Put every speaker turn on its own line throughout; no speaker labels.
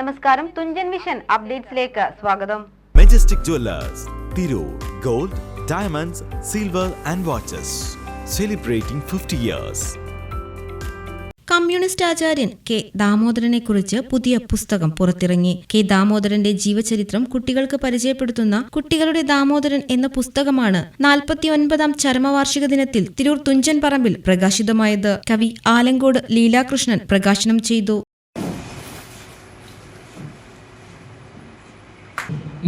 നമസ്കാരം. തുഞ്ചൻ വിഷൻ അപ്ഡേറ്റ്സിലേക്ക് സ്വാഗതം.
Majestic jewellers Tirur gold diamonds silver and watches celebrating fifty years
communist ആചാര്യൻ K ദാമോദരനെക്കുറിച്ച് പുതിയ പുസ്തകം പുറത്തിറങ്ങി. കെ ദാമോദരന്റെ ജീവചരിത്രം കുട്ടികൾക്ക് പരിചയപ്പെടുത്തുന്ന കുട്ടികളുടെ ദാമോദരൻ എന്ന പുസ്തകമാണ് നാൽപ്പത്തിയൊൻപതാം ചരമവാർഷിക ദിനത്തിൽ തിരൂർ തുഞ്ചൻ പറമ്പിൽ പ്രകാശിതമായത്. കവി ആലങ്കോട് ലീലാകൃഷ്ണൻ പ്രകാശനം ചെയ്തു.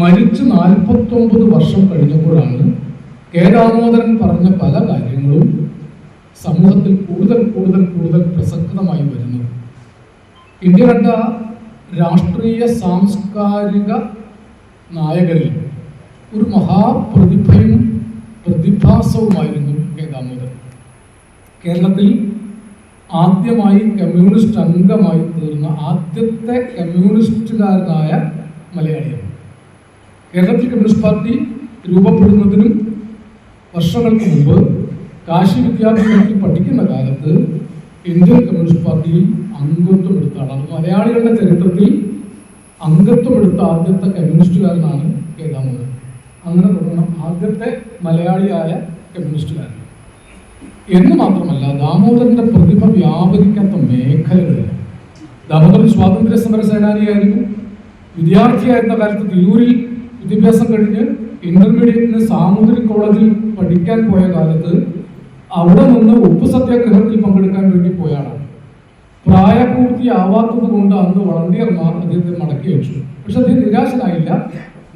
മരിച്ച് നാൽപ്പത്തൊമ്പത് വർഷം കഴിഞ്ഞപ്പോഴാണ് കെ പറഞ്ഞ പല കാര്യങ്ങളും സമൂഹത്തിൽ കൂടുതൽ കൂടുതൽ കൂടുതൽ പ്രസക്തമായി വരുന്നത്. ഇന്ത്യ കണ്ട രാഷ്ട്രീയ സാംസ്കാരിക നായകരിൽ ഒരു മഹാപ്രതിഭയും പ്രതിഭാസവുമായിരുന്നു കെ ദാമോദരൻ കേരളത്തിൽ ആദ്യമായി കമ്മ്യൂണിസ്റ്റ് അംഗമായി തീർന്ന ആദ്യത്തെ കമ്മ്യൂണിസ്റ്റുകാരനായ മലയാളിയാണ്. കേരളത്തിൽ കമ്മ്യൂണിസ്റ്റ് പാർട്ടി രൂപപ്പെടുന്നതിനും വർഷങ്ങൾക്ക് മുമ്പ് കാശി വിദ്യാഭ്യാസത്തിൽ പഠിക്കുന്ന കാലത്ത് ഇന്ത്യൻ കമ്മ്യൂണിസ്റ്റ് പാർട്ടിയിൽ അംഗത്വം എടുത്ത ആളാണ്. മലയാളികളുടെ ചരിത്രത്തിൽ അംഗത്വം എടുത്ത ആദ്യത്തെ കമ്മ്യൂണിസ്റ്റുകാരനാണ് കെ ദാമോദരൻ അങ്ങനെ തുടങ്ങുന്ന ആദ്യത്തെ മലയാളിയായ കമ്മ്യൂണിസ്റ്റുകാരൻ. എന്ന് മാത്രമല്ല ദാമോദരന്റെ പ്രതിഭ വ്യാപരിക്കാത്ത മേഖലകളില്ല ദാമോദരൻ സ്വാതന്ത്ര്യ സമര സേനാനിയായിരുന്നു. വിദ്യാർത്ഥിയായിരുന്ന കാലത്ത് തിരൂരിൽ വിദ്യാഭ്യാസം കഴിഞ്ഞ് ഇന്റർമീഡിയറ്റിന് സാമൂതിരി കോളേജിൽ പഠിക്കാൻ പോയ കാലത്ത് അവിടെ നിന്ന് ഉപ്പു സത്യാഗ്രഹത്തിൽ പങ്കെടുക്കാൻ വേണ്ടി പോയാണ്. പ്രായപൂർത്തിയാവാത്തത് കൊണ്ട് അന്ന് വളണ്ടിയർമാർ അദ്ദേഹത്തെ മടക്കി വെച്ചു. പക്ഷെ അദ്ദേഹം നിരാശനായില്ല.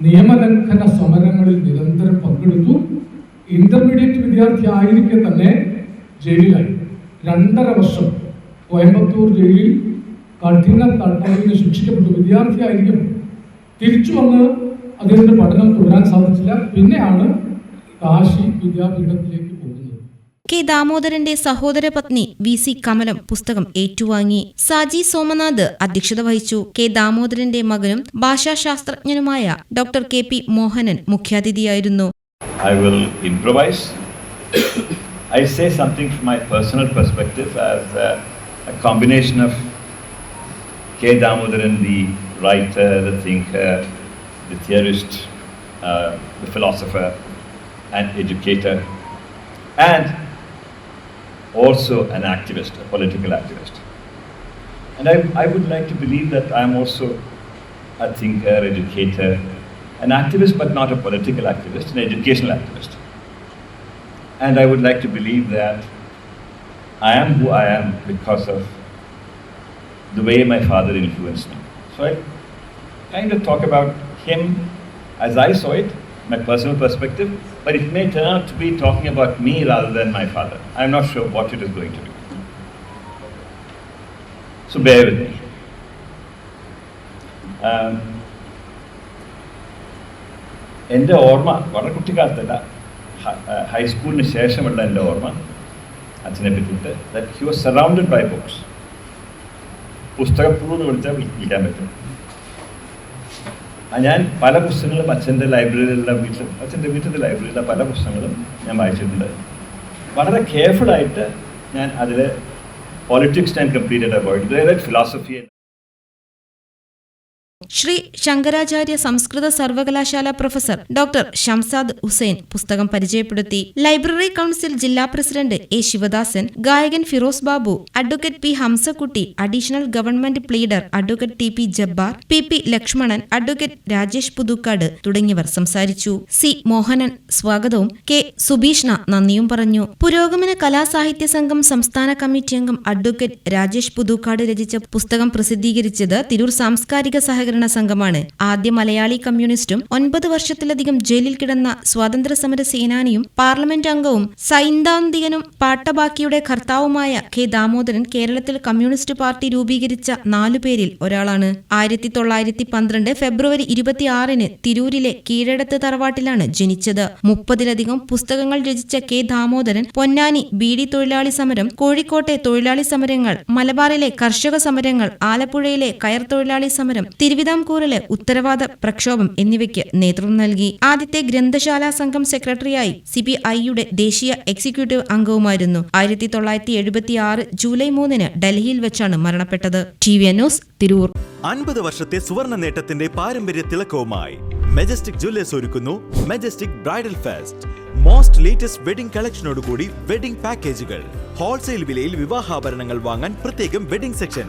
നിയമലംഘന സമരങ്ങളിൽ നിരന്തരം പങ്കെടുത്തു. ഇന്റർമീഡിയറ്റ് വിദ്യാർത്ഥി ആയിരിക്കെ തന്നെ ജയിലിലായി. രണ്ടര വർഷം കോയമ്പത്തൂർ ജയിലിൽ കഠിന തടവിന് ശിക്ഷിക്കപ്പെട്ടു വിദ്യാർത്ഥിയായിരിക്കും തിരിച്ചു വന്ന് അദ്ദേഹത്തിന്റെ പഠനം തുടരാൻ സാധിച്ചില്ല. പിന്നെയാണ് കാശി വിദ്യാപീഠത്തിലേക്ക് പോകുന്നത്.
കെ ദാമോദരന്റെ സഹോദര പത്നി വി സി കമലം പുസ്തകം ഏറ്റുവാങ്ങി. സാജി സോമനാഥ് അധ്യക്ഷത വഹിച്ചു. കെ ദാമോദരന്റെ മകനും ഭാഷാശാസ്ത്രജ്ഞനുമായ ഡോക്ടർ കെ പി മോഹനൻ മുഖ്യാതിഥിയായിരുന്നു.
I will improvise. I say something from my personal perspective as a, a combination of K. Damodaran, the writer, the thinker, the theorist, uh, the philosopher, and educator, and also an activist, a political activist. And I, I would like to believe that I'm also a thinker, educator, an activist, but not a political activist, an educational activist. And I would like to believe that I am who I am because of the way my father influenced me. So I kind of talk about him as I saw it, my personal perspective, but it may turn out to be talking about me rather than my father. I'm not sure what it is going to be. So bear with me. Um, എന്റെ ഓർമ്മ വളരെ കുട്ടിക്കാലത്തല്ല ഹൈസ്കൂളിന് ശേഷമുള്ള എന്റെ ഓർമ്മ അച്ഛനെ പറ്റിയിട്ട് that he was surrounded by books പുസ്തകപ്പുറം എന്ന് വിളിച്ചാൽ വിളി- വിളിക്കാൻ പറ്റും ഞാൻ പല പുസ്തകങ്ങളും അച്ഛന്റെ ലൈബ്രറിയിലുള്ള വീട്ടിൽ അച്ഛന്റെ വീട്ടിലെ ലൈബ്രറിയിലെ പല പുസ്തകങ്ങളും ഞാൻ വായിച്ചിട്ടുണ്ട്. വളരെ കെയർഫുള്ളായിട്ട് ഞാൻ അതിൽ politics and completed avoid philosophy
Shri Shankaracharya സംസ്കൃത സർവകലാശാല പ്രൊഫസർ ഡോക്ടർ ഷംസാദ് ഹുസൈൻ പുസ്തകം പരിചയപ്പെടുത്തി. ലൈബ്രറി കൗൺസിൽ ജില്ലാ പ്രസിഡന്റ് എ ശിവദാസൻ ഗായകൻ Firoz Babu advocate P Hamsakutty additional government pleader advocate T P Jabbar P P Lakshmanan advocate Rajesh Puthukkad തുടങ്ങിയവർ സംസാരിച്ചു. C Mohanan സ്വാഗതവും K സുഭീഷ്ണ നന്ദിയും പറഞ്ഞു. പുരോഗമന കലാസാഹിത്യ സംഘം സംസ്ഥാന കമ്മിറ്റി അംഗം അഡ്വക്കേറ്റ് രാജേഷ് പുതുക്കാട് രചിച്ച പുസ്തകം പ്രസിദ്ധീകരിച്ചത് തിരൂർ സാംസ്കാരിക സഹകരണ സംഘമാണ്. ആദ്യ മലയാളി കമ്മ്യൂണിസ്റ്റും ഒൻപത് വർഷത്തിലധികം ജയിലിൽ കിടന്ന സ്വാതന്ത്ര്യ സമര സേനാനിയും പാർലമെന്റ് അംഗവും സൈദ്ധാന്തികനും പാട്ടബാക്കിയുടെ കർത്താവുമായ കെ ദാമോദരൻ കേരളത്തിൽ കമ്മ്യൂണിസ്റ്റ് പാർട്ടി രൂപീകരിച്ച നാലു പേരിൽ ഒരാളാണ്. ആയിരത്തി തൊള്ളായിരത്തി പന്ത്രണ്ട് ഫെബ്രുവരി ഇരുപത്തിയാറിന് തിരൂരിലെ കീഴടത്ത് തറവാട്ടിലാണ് ജനിച്ചത്. മുപ്പതിലധികം പുസ്തകങ്ങൾ രചിച്ച കെ ദാമോദരൻ പൊന്നാനി ബീഡി തൊഴിലാളി സമരം കോഴിക്കോട്ടെ തൊഴിലാളി സമരങ്ങൾ മലബാറിലെ കർഷക സമരങ്ങൾ ആലപ്പുഴയിലെ കയർ തൊഴിലാളി സമരം തിരുവിതാംകൂറിലെ ഉത്തരവാദ പ്രക്ഷോഭം എന്നിവയ്ക്ക് നേതൃത്വം നൽകി. ആദ്യത്തെ ഗ്രന്ഥശാലാ സംഘം സെക്രട്ടറിയായി സി പി ഐയുടെ ദേശീയ എക്സിക്യൂട്ടീവ് അംഗവുമായിരുന്നു. ആയിരത്തി തൊള്ളായിരത്തി എഴുപത്തി ആറ് ജൂലൈ മൂന്നിന് ഡൽഹിയിൽ വെച്ചാണ് മരണപ്പെട്ടത്. T V news Tirur.
അൻപത് വർഷത്തെ സുവർണ നേട്ടത്തിന്റെ പാരമ്പര്യ തിളക്കവുമായി മെജസ്റ്റിക് ജ്വല്ലേഴ്സ് ഒരുക്കുന്നു majestic bridal fest. Most latest wedding കളക്ഷനോടുകൂടി wedding പാക്കേജുകൾ. ഹോൾസെയിൽ വിലയിൽ വിവാഹാഭരണങ്ങൾ വാങ്ങാൻ പ്രത്യേകം വെഡിംഗ് സെക്ഷൻ.